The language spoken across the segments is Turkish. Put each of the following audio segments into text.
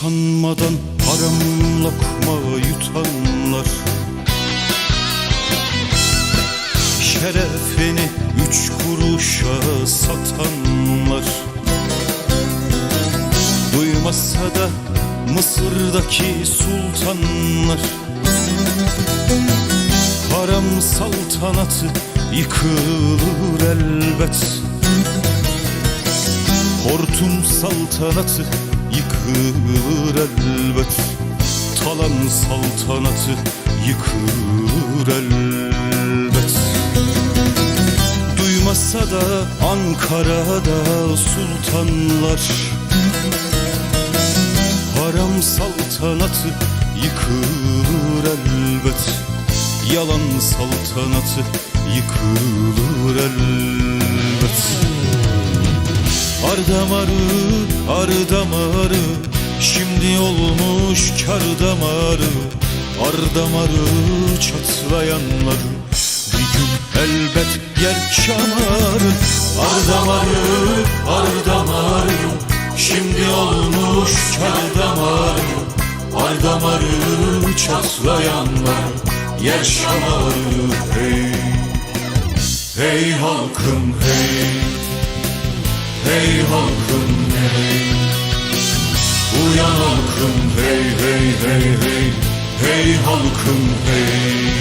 Çalışmadan haram lokma yutanlar. Şerefini üç kuruşa satanlar. Duymasa da Mısır'daki sultanlar. Haram saltanatı yıkılır elbet. Hortum saltanatı yıkılır elbet Talan saltanatı yıkılır elbet. Duymasa da Ankara'da sultanlar Haram saltanatı yıkılır elbet. Yalan saltanatı yıkılır elbet Ardamarı, ardamarı Şimdi olmuş kar damarı Ardamarı çatlayanları Bir gün elbet yer şamarı Ardamarı, ardamarı Şimdi olmuş kar damarı Ardamarı çatlayanlar. Yer şamarı hey Hey halkım hey Hey halkım hey. Uyan halkım hey hey hey hey. Hey halkım hey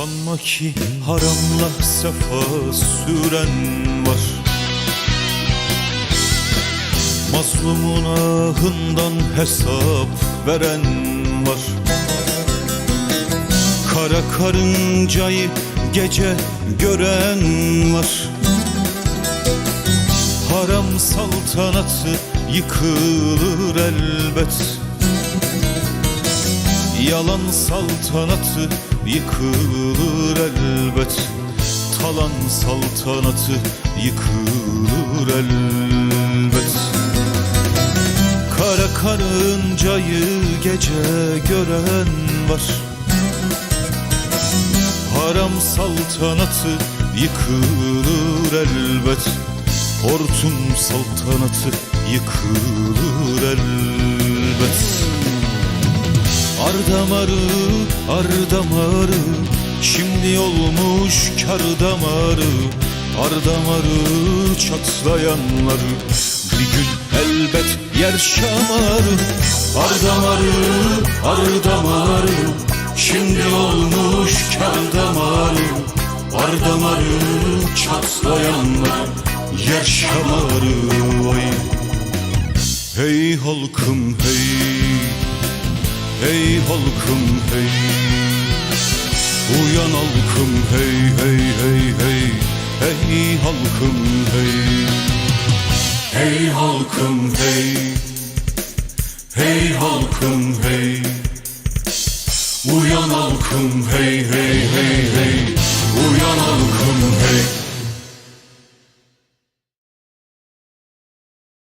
Sanma ki haramla sefa süren var. Mazlumun ahından hesap veren var. Kara karıncayı gece gören var. Haram saltanatı yıkılır elbet Yalan saltanatı yıkılır elbet. Talan saltanatı yıkılır elbet. Kara karıncayı gece gören var. Haram saltanatı yıkılır elbet. Hortum saltanatı yıkılır elbet Ardamarı, ardamarı Şimdi olmuş kar damarı. Ardamarı çatlayanları Bir gün elbet yer şamarı Ardamarı, ardamarı Şimdi olmuş kar damarı. Ardamarı çatlayanlar Yer şamarı Hey halkım hey Hey halkım hey. Uyan halkım hey hey hey hey. Hey halkım hey. Hey halkım hey. Hey halkım hey. Uyan halkım hey hey hey hey. Uyan halkım